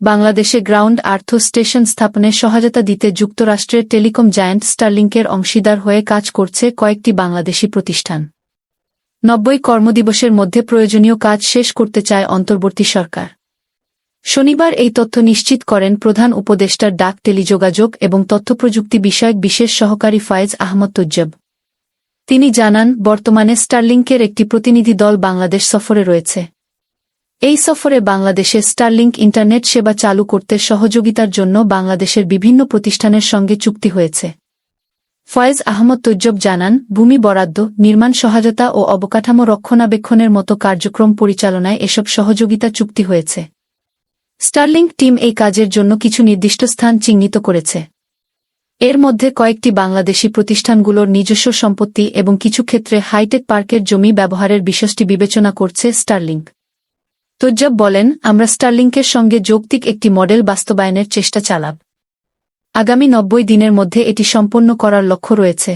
বাংলাদেশে গ্রাউন্ড আর্থ স্টেশন স্থাপনে সহায়তা দিতে যুক্তরাষ্ট্রের টেলিকম জায়ান্ট স্টারলিংকের অংশীদার হয়ে কাজ করছে কয়েকটি বাংলাদেশি প্রতিষ্ঠান। নব্বই কর্মদিবসের মধ্যে প্রয়োজনীয় কাজ শেষ করতে চায় অন্তর্বর্তী সরকার। শনিবার এই তথ্য নিশ্চিত করেন প্রধান উপদেষ্টার ডাক টেলিযোগাযোগ এবং তথ্যপ্রযুক্তি বিষয়ক বিশেষ সহকারী ফায়েজ আহমদ তুজ্জব। তিনি জানান, বর্তমানে স্টারলিংকের একটি প্রতিনিধি দল বাংলাদেশ সফরে রয়েছে। এই সফরে বাংলাদেশে স্টারলিংক ইন্টারনেট সেবা চালু করতে সহযোগিতার জন্য বাংলাদেশের বিভিন্ন প্রতিষ্ঠানের সঙ্গে চুক্তি হয়েছে। ফয়েজ আহমদ তৈজব জানান, ভূমি বরাদ্দ, নির্মাণ সহায়তা ও অবকাঠামো রক্ষণাবেক্ষণের মতো কার্যক্রম পরিচালনায় এসব সহযোগিতা চুক্তি হয়েছে। স্টারলিংক টিম এই কাজের জন্য কিছু নির্দিষ্ট স্থান চিহ্নিত করেছে। এর মধ্যে কয়েকটি বাংলাদেশি প্রতিষ্ঠানগুলোর নিজস্ব সম্পত্তি এবং কিছু ক্ষেত্রে হাইটেক পার্কের জমি ব্যবহারের বিষয়টি বিবেচনা করছে স্টারলিংক। তোজ্জব বলেন, আমরা স্টারলিংকের সঙ্গে যৌক্তিক একটি মডেল বাস্তবায়নের চেষ্টা চালাব। আগামী নব্বই দিনের মধ্যে এটি সম্পন্ন করার লক্ষ্য রয়েছে।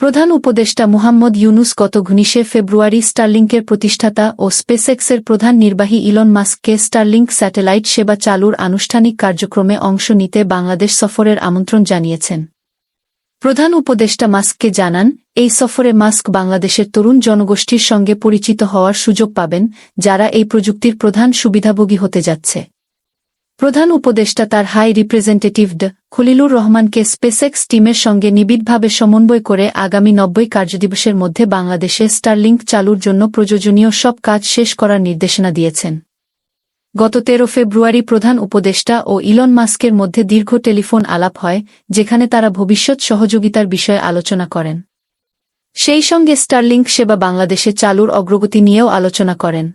প্রধান উপদেষ্টা মুহাম্মদ ইউনুস গত ঘনিশে ফেব্রুয়ারি স্টারলিংকের প্রতিষ্ঠাতা ও স্পেসএক্সের প্রধান নির্বাহী ইলন মাস্ককে স্টারলিংক স্যাটেলাইট সেবা চালুর আনুষ্ঠানিক কার্যক্রমে অংশ নিতে বাংলাদেশ সফরের আমন্ত্রণ জানিয়েছেন। প্রধান উপদেষ্টা মাস্ককে জানান, এই সফরে মাস্ক বাংলাদেশের তরুণ জনগোষ্ঠীর সঙ্গে পরিচিত হওয়ার সুযোগ পাবেন, যারা এই প্রযুক্তির প্রধান সুবিধাভোগী হতে যাচ্ছে। প্রধান উপদেষ্টা তার হাই রিপ্রেজেন্টেটিভ ড খলিলুর রহমানকে স্পেসএক্স টিমের সঙ্গে নিবিড়ভাবে সমন্বয় করে আগামী নব্বই কার্যদিবসের মধ্যে বাংলাদেশে স্টারলিংক চালুর জন্য প্রয়োজনীয় সব কাজ শেষ করার নির্দেশনা দিয়েছেন। গত তেরো ফেব্রুয়ারি প্রধান উপদেষ্টা ও ইলন মাস্কের মধ্যে দীর্ঘ টেলিফোন আলাপ হয়, যেখানে তারা ভবিষ্যৎ সহযোগিতার বিষয়ে আলোচনা করেন। সেই সঙ্গে স্টারলিংক সেবা বাংলাদেশে চালুর অগ্রগতি নিয়েও আলোচনা করেন।